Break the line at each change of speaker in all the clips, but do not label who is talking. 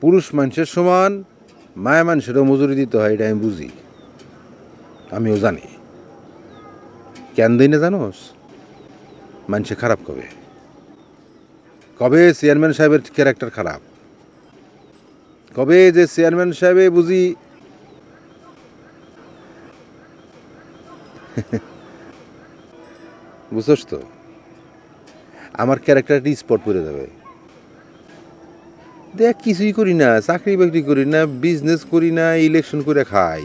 পুরুষ মানুষের সমান, মায়া মানুষেরও মজুরি দিতে হয়, এটা আমি বুঝি। আমিও জানি। কেন দিই না জানোস? মানুষে খারাপ কবে? কবে চেয়ারম্যান সাহেবের ক্যারেক্টার খারাপ? কবে যে চেয়ারম্যান সাহেবে বুঝি বুঝছস তো? আমার ক্যারেক্টারটি স্পট পড়ে যাবে। দেখ, কিছুই করি না, চাকরি বাকরি করি না বিজনেস করি না ইলেকশন করে খাই।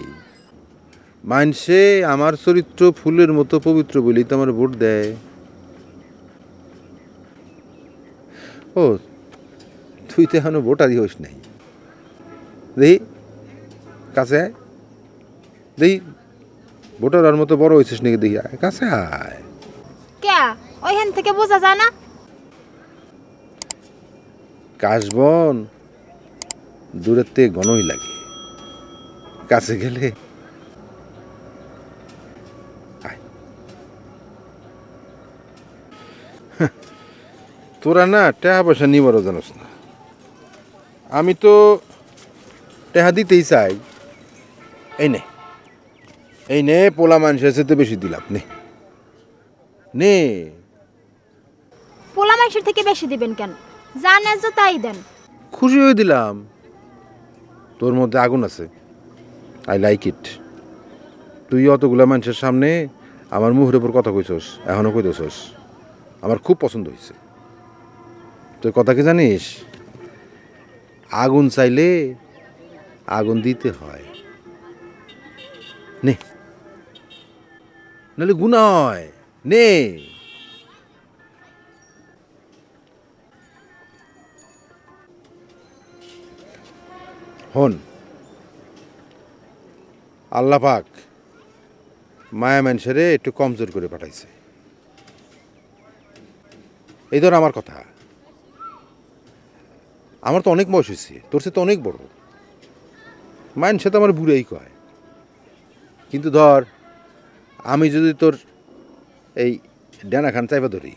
মানুষে আমার চরিত্র ফুলের মতো পবিত্র বলেই তো আমার ভোট দেয়। ও, তুই তো এখনও ভোটারই হোস নাই। দেখি, কাছে আয়। দেখি, ভোটার আর মতো বড় হয়েছিস নাকি দেখি কাছে আয়।
কে ওইখান থেকে বোঝা যায় না?
কাশবন, দূরের থেকে ঘনই লাগে। কাছে গেলে তোরা না টাকা পয়সা নিবারও জানোস না। আমি তো টাকা দিতেই চাই। এই নে এই নে, পোলা মানুষের সাথে বেশি দিলাম, নে। নে।
পোলা মাংসের থেকে বেশি দিবেন কেন? যা ন্যায্য তাই দেন।
খুশি হয়ে দিলাম। তোর মধ্যে আগুন আছে। আই লাইক ইট তুই অতগুলা মানুষের সামনে আমার মুখের উপর কথা কইছস, এখনও কইতেছস। আমার খুব পছন্দ হয়েছে তুই কথা কি জানিস? আগুন চাইলে আগুন দিতে হয়। নে। নাহলে গুণা হয় নে। হন। আল্লাহ পাক মায়া মানুষেরে একটু কমজোর করে পাঠাইছে। এই ধর আমার কথা। আমার তো অনেক বয়স হয়েছে তোর সে তো অনেক বড়। মায়ের সাথে আমার বুড়াই কয়। কিন্তু ধর, আমি যদি তোর এই ডেনা খান চাইবা ধরি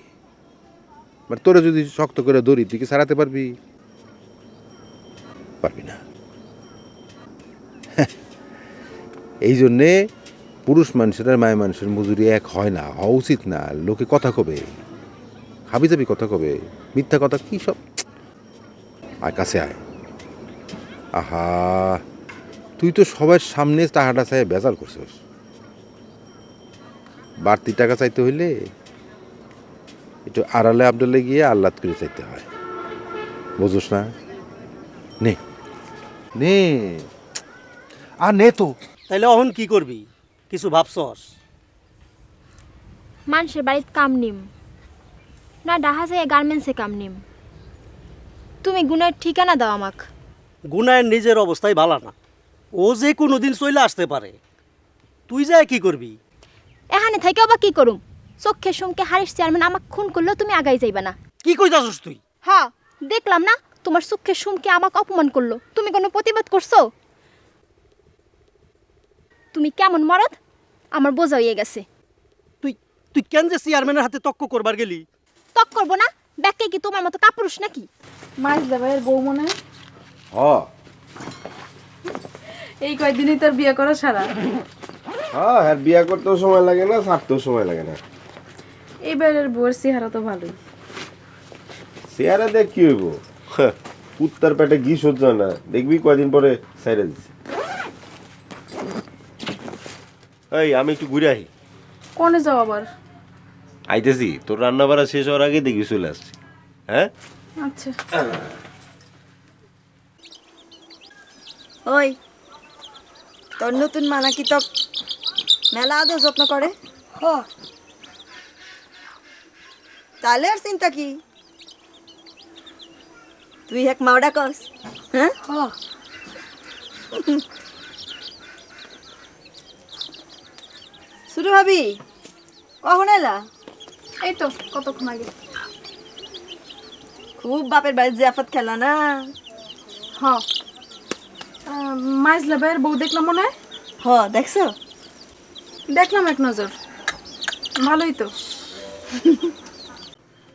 মানে তোরে যদি শক্ত করে ধরি, তুই কি সারাতে পারবি? পারবি না। এই জন্যে পুরুষ মানুষের আর মায়ের মানুষের মজুরি এক হয় না, হওয়া উচিত না। লোকে কথা কবে? হাবি যাবি কথা কবে? মিথ্যা কথা কী সব? আর কাছে আয়। আহা, তুই তো সবার সামনে টাকাটা চাই বেজাল করছিস। বাড়তি টাকা চাইতে হইলে একটু আড়ালে আবডালে গিয়ে আহ্লাদ করে চাইতে হয়। বুঝোস না? নে। নে।
আর নে তো।
তাইলে অহন কি করবি? কিছু ভাবছস?
মানুষের বাড়িতে কাম নিম। না ডাহা যায় গার্মেন্টসে কাম নিম। তুমি গুণের ঠিকানা দাও আমাক।
গুনায়ের নিজের অবস্থাই ভালো না। ও যে কোনো দিন চলে আসতে পারে। তুই যায় কি করবি?
এখানে থেকেও বা কি করুম? চোখে সুমকে হারিস চেয়ারম্যান আমাক খুন করলেও তুমি আগাই যাইবা না।
কি কইতাছস তুই?
হ্যাঁ দেখলাম না তোমার চোখে সুমকে আমাকে অপমান করল। তুমি কোনো প্রতিবাদ করছ? তুমি কেমন মরদ? আমার বোঝা হয়ে গেছে।
তুই তুই কেন যে চেয়ারম্যানের হাতে তক্ক করবার গেলি?
তক করব না? ব্যাকে কি তোমার মতো কাপুরুষ নাকি?
মাছ দেবাইয়ের বউ মনে? হয়?
হ।
এই কয়দিনই তোর বিয়ে করা সারা?
হ্যাঁ হ্যাঁ বিয়া করতেও সময় লাগে না ছাড়তেও সময় লাগে না।
এইবারের বউয়ের চেহারা তো ভালোই।
চেয়ারে দেখ কি হইব? হ্যাঁ, কুত্তার পেটে ঘি সহ্য হয় না। দেখবি কয়দিন পরে সাইরে দিচ্ছে এই আমি একটু ঘুরে আহি।
কোনে যাও আবার?
আইতেছি তোর রান্না বাড়া শেষ হওয়ার আগে দেখবি চলে আসছি। হ্যাঁ?
আচ্ছা।
ওই তোর নতুন মানা কি তো মেলা আদর যত্ন করে? হ। তাহলে আর চিন্তা কি? তুই এক মাওডা কস হ্যাঁ? শুরু হবি? কখন এলা?
এই তো কতক্ষণ আগে।
খুব বাপের বাড়ির জাফত খেলা না?
হ। মাছ দেবাইয়ের বউ দেখলাম মনে হয়?
হ দেখছ?
দেখলাম এক নজর। ভালোই তো।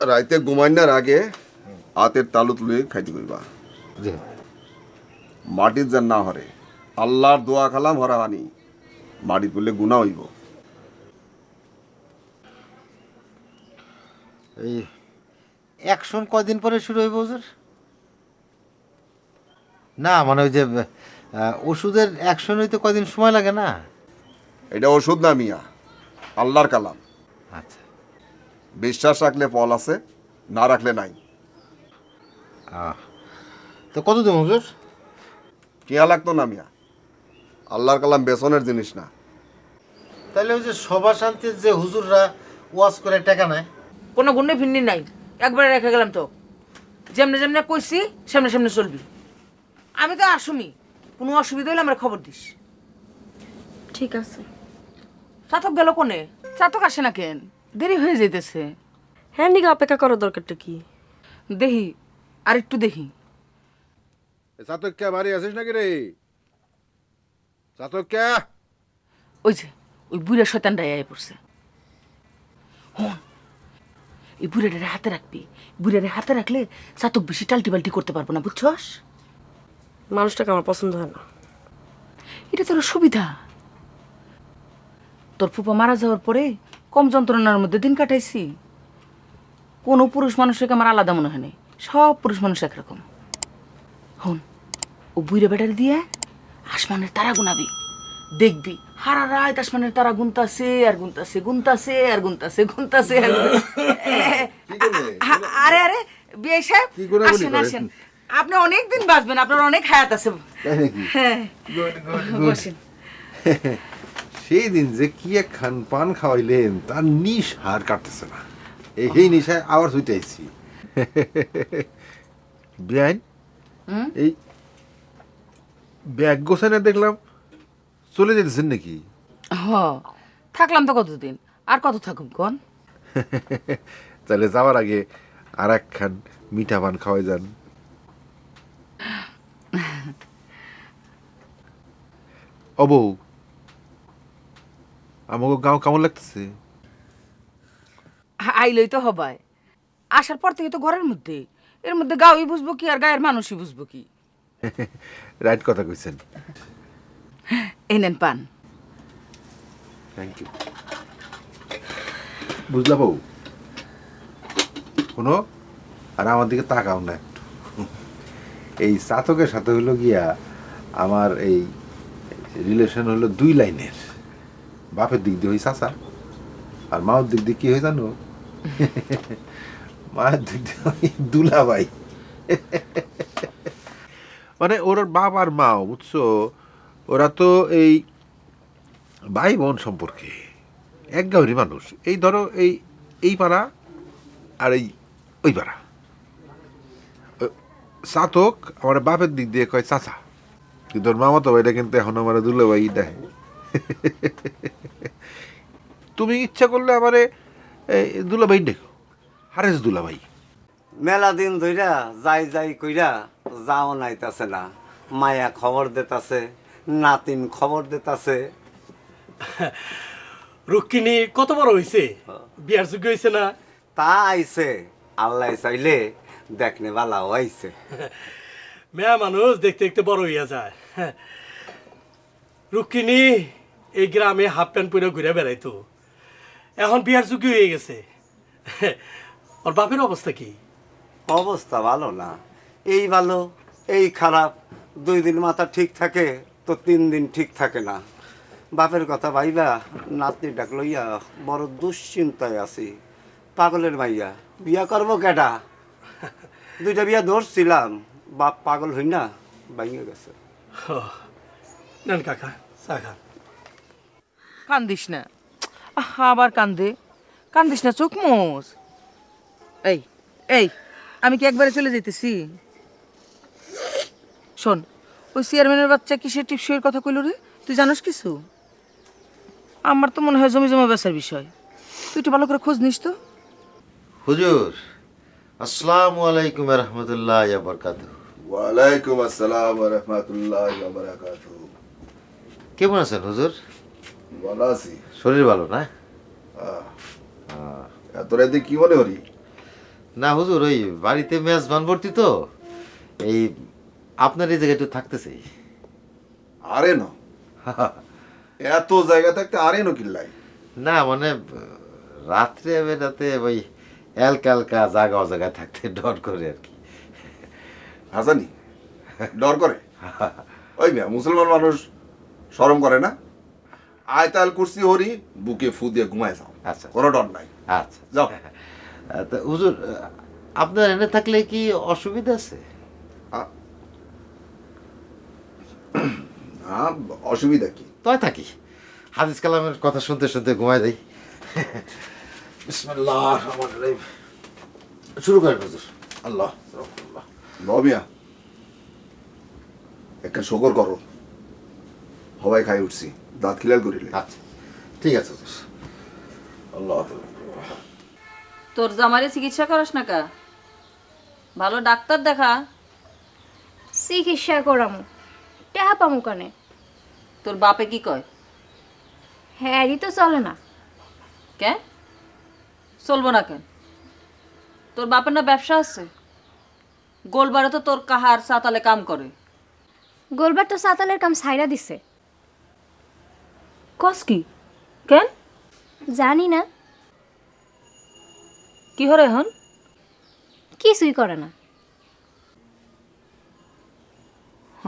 রাইতে ঘুমাইনার আগে হাতের তালুত লুয়ে খাইতে কইবা।
যে
মাটির যেন না হরে। আল্লাহর দোয়া খালাম হরাহানি। মাটি পড়লে গুণা হইব।
এই অ্যাকশন কয়দিন পরে শুরু হইব হুজুর না মানে ওই যে ওষুধের অ্যাকশন হইতে কয়দিন সময় লাগে না?
এটা ওষুধ না মিয়া। আল্লাহর কালাম।
আচ্ছা।
বিশ্বাস রাখলে ফল আছে না রাখলে নাই।
তো কত দিন হুজুর?
কেয়া লাগতো না মিয়া। আল্লাহর কালাম বেসনের জিনিস না।
তাহলে ওই যে সভা শান্তির যে হুজুররা ওয়াজ করে টাকা নেয়
কোনো গুণে ফিন্নি নাই। একবারে রেখে গেলাম তো। যেমনে যেমনে কইছি সামনে সামনে চলবি। আমি তো আসুমি। কোনো অসুবিধা হলে আমার খবর দিস।
ঠিক আছে।
চাতক গেল কোনে? চাতক আসে না কেন? দেরি হয়ে যেতেছে
হ্যাঁ নিকে অপেক্ষা করার দরকারটা কি?
দেখি আর একটু দেখি
চাতক কে বাড়ি আছিস নাকি রে? চাতক কে?
ওই যে ওই বুড়া শয়তানটা আয় পড়ছে। হন এই বুড়াটারে হাতে রাখবি। বুড়ারে হাতে রাখলে চাতক বেশি টাল্টি বাল্টি করতে পারব না বুঝছস?
মানুষটাকে আমার পছন্দ হয় না।
এটা তোর সুবিধা তোর ফুপা মারা যাওয়ার পরে কম যন্ত্রণার মধ্যে দিন কাটাইছি। কোনো পুরুষ মানুষকে আমার আলাদা মনে হয় নাই। সব পুরুষ মানুষ একরকম। হন ও বুইরে বেটারে দিয়ে আসমানের তারা গুনাবি। দেখবি হারা রায় আসমানের তারা গুনতাছে আর গুনতাছে গুনতাছে আর গুনতাছে গুনতাছে আর। আরে আরে বিয়ে সাহেব আসেন আসেন। আপনি অনেক দিন বাঁচবেন আপনার অনেক হায়াত আছে। হ্যাঁ। বসেন।
সেই দিন যে কি এক খান পান খাওয়াইলেন তার নিশ হার কাটতেছে না। এই সেই নিশায় আবার শুইতে আইছি। বিয়াইন এই ব্যাগ গোছানে দেখলাম চলে যেতেছেন নাকি?
হ থাকলাম তো কতদিন? আর কত থাকুক কন?
তাহলে যাওয়ার আগে আর একখান মিঠা পান খাওয়াই যান। অবৌ আমাকে গাঁও কেমন লাগতেছে?
আইলই তো হবাই। আসার পর থেকে তো ঘরের মধ্যে। এর মধ্যে গাঁওই বুঝব কি আর গায়ের মানুষই বুঝব কি?
রাইট কথা কইছেন।
এই নেন পান।
থ্যাংক ইউ বুঝলা বউ? শোনো, আর আমার দিকে তাকাও না একটু। এই চাতকের সাথে হইল গিয়া আমার এই রিলেশন হলো দুই লাইনের। বাপের দিক দিয়ে হই চাচা আর মায়ের দিক দিয়ে কি হয় জানো? মায়ের দিক দিয়ে দুলাভাই। মানে ওর বাপ আর মাও বুঝছ? ওরা তো এই ভাই বোন সম্পর্কে এক গাঁয়েরই মানুষ। এই ধরো এই এই পাড়া আর এই ওই পাড়া। ও, চাতক আমার বাপের দিক দিয়ে কয় চাচা। কিন্তু ওর মামা তো এটা কিন্তু এখন আমার দুলাভাই দেয়। তুমি ইচ্ছা করলে আমারে দুলাভাই দেখো। হারেস দুলাভাই
মেলা দিন ধইরা যাই যাই কইরা যাও নাইতাছে না। মায়া খবর দিতাছে। নাতিন খবর দিতাছে।
রুক্মিণী কত বড় হয়েছে বিয়ার যোগ্য হয়েছে না?
তা আইছে। আল্লাহ চাইলে দেখনে বালাও আইছে।
মেয়া মানুষ দেখতে দেখতে বড় হইয়া যায়। রুক্মিণী এই গ্রামে হাফ প্যান্ট পরে ঘুরে বেড়াইতো। এখন বিয়ার যোগ্য হয়ে গেছে। ওর বাপের অবস্থা কি?
অবস্থা ভালো না। এই ভালো এই খারাপ দুই দিন মাথা ঠিক থাকে। তো তিন দিন ঠিক থাকে না। বাপের কথা ভাইবা নাতনি ডাক লইয়া বড় দুশ্চিন্তায় আছি। পাগলের মাইয়া বিয়া করব কেডা? দুইটা বিয়া ধরছিলাম বাপ পাগল হই না ভাইয়া গেছে
নেন কাকা চা খান।
কান্দিস না। আহা, আবার কান্দে। কান্দিস না চোখ মোজ এই এই আমি কি একবারে চলে যেতেছি শোন ওই চেয়ারম্যানের বাচ্চা কিসের টিপসইয়ের কথা কইল রে? তুই জানোস কিছু? আমার তো মনে হয় জমি জমা বেচার বিষয়। তুই একটু ভালো করে খোঁজ নিস তো।
হুজুর আসসালামু আলাইকুম রহমতুল্লাহ বরকাত
ওয়ালাইকুম আসসালাম রহমতুল্লাহ বারাকাত
কেমন আছেন হুজুর?
ভালো আছি।
শরীর ভালো না?
এত রাতে কি মনে করি?
না হুজুর ওই বাড়িতে মেজবান ভর্তি তো। এই আপনার এই জায়গায় একটু থাকতে চাই
আরে না। এত জায়গা থাকতে আরে নো কিল্লাই।
না মানে রাত্রে বেলাতে ওই এলকা এলকা জায়গা থাকতে ডর করে আর কি।
হাসানি ডর করে? ওই মুসলমান মানুষ শরম করে না? আয়তাল কুরসি হরি বুকে ফু দিয়ে ঘুমায় যাও।
আচ্ছা।
কোনো ডর নাই।
আচ্ছা।
যাও।
হুজুর আপনার এনে থাকলে কি অসুবিধা আছে
হ্যাঁ অসুবিধা কি?
তয় থাকি। হাদিস কালামের কথা শুনতে শুনতে ঘুমায় বিসমিল্লাহ রহমানির শুরু করেন হুজুর। আল্লাহ। আল্লাহ
রবিয়া একটা শকর করো। হবাই খাই উঠছি। দাঁত খিলাল করিলে।
আচ্ছা ঠিক আছে হুজুর। আল্লাহ
তোর জামারে চিকিৎসা করাস না কা? ভালো ডাক্তার দেখা।
চিকিৎসা করামু। টেহা পামু কানে?
তোর বাপে কি কয়?
হ্যারি তো চলে না।
কেন? চলবো না কেন? তোর বাপের না ব্যবসা আছে? গোলবারে তো তোর কাহার সাতালে কাম করে।
গোলবার তো সাতালের কাম সাইরা দিছে।
কস কি? কেন?
জানি না।
কি হরে এখন?
কিছুই করে না।
হ।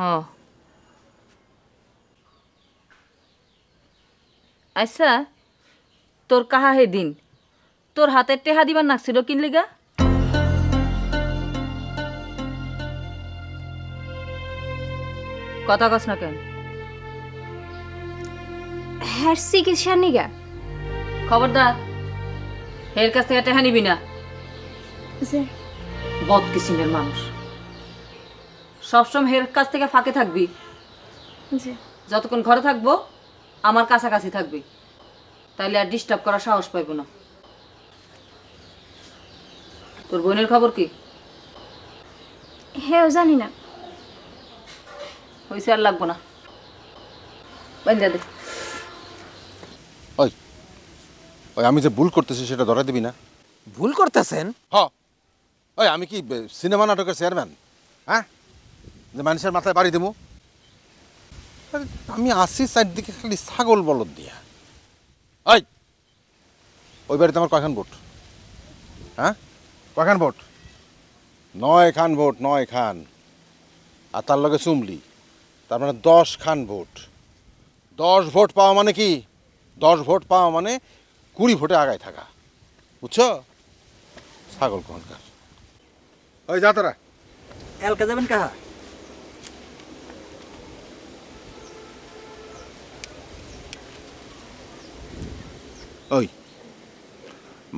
আচ্ছা তোর কাহা হে দিন? তোর হাতের টেহা দিবার নাকছিল কিনলিগা কথা কস না কেন?
হ্যাঁ চিকিৎসা নিগা।
খবরদার এর কাছ থেকে টেহা নিবি না। বদ কিসিমের মানুষ। সবসময় হের কাছ থেকে ফাঁকে থাকবি। যতক্ষণ ঘরে থাকব আমার কাছাকাছি থাকবি। তাইলে আর ডিস্টার্ব করার সাহস পাইব না। তোর বোনের খবর কি?
হ্যাঁ জানি না।
হয়েছে আর লাগবো না। দে।
ওই ওই আমি যে ভুল করতেছি সেটা ধরা দিবি না।
ভুল করতেছেন?
হ। ওই আমি কি সিনেমা নাটকের চেয়ারম্যান হ্যাঁ? যে মানুষের মাথায় বাড়ি দেবো আমি আসি চারদিকে খালি ছাগল বলদ দিয়া। ওই ওই বাড়িতে আমার কয়খান ভোট? হ্যাঁ? কয়খান ভোট? নয় খান ভোট নয় খান আর তার লগে চুমলি। তার মানে দশ খান ভোট। দশ ভোট পাওয়া মানে কি? দশ ভোট পাওয়া মানে কুড়ি ভোটে আগায় থাকা। বুঝছ? ছাগল কোনকার? ওই যা তোরা
এলকা যাবেন কাহা?
ওই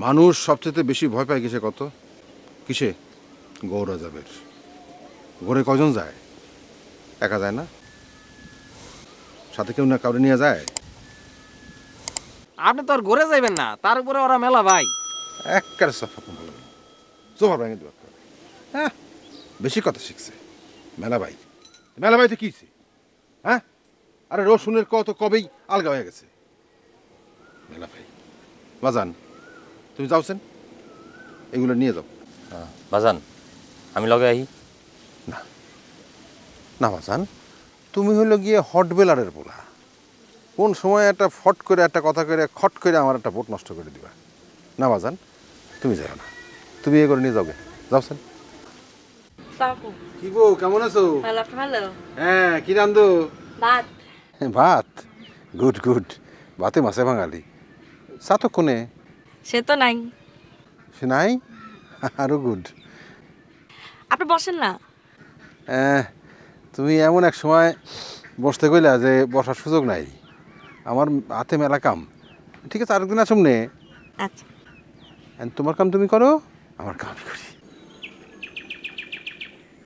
মানুষ সবচেয়ে বেশি ভয় পায় কিসে কত? কিসে? গৌরা যাবের ঘরে কজন যায়? একা যায় না? সাথে কেউ না কাউরে নিয়ে যায়?
আপনি তো আর ঘুরে যাইবেন না তার উপরে ওরা মেলা ভাই।
একবারে সফা ভালো ভেঙে হ্যাঁ বেশি কথা শিখছে। মেলা ভাই। মেলা ভাই তো কি হ্যাঁ? আরে রসুনের কত কবেই আলগা হয়ে গেছে। মেলা ভাই। বাজান তুমি যাওছেন? এগুলো নিয়ে যাও।
বাজান আমি লগে আহি।
না। না বাজান তুমি হলো গিয়ে হট বেলারের পোলা। কোন সময় একটা ফট করে একটা কথা করে খট করে আমার একটা ভোট নষ্ট করে দিবা। না বাজান তুমি যাও না। তুমি এ করে নিয়ে যাওগে। যাওছেন? কি গো কেমন আছো?
ভালো ভালো।
হ্যাঁ কি রান্ধো?
ভাত।
ভাত? Good good. ভাতে মাছে বাঙালি। সাতো কোনে?
সে তো নাই।
সে নাই? আরও গুড।
আপনি বসেন না।
তুমি এমন এক সময় বসতে কইলা যে বসার সুযোগ নাই। আমার হাতে মেলা কাম। ঠিক আছে আরেকদিন আসুন নে।
আচ্ছা।
তোমার কাম তুমি করো আমার কাম করি।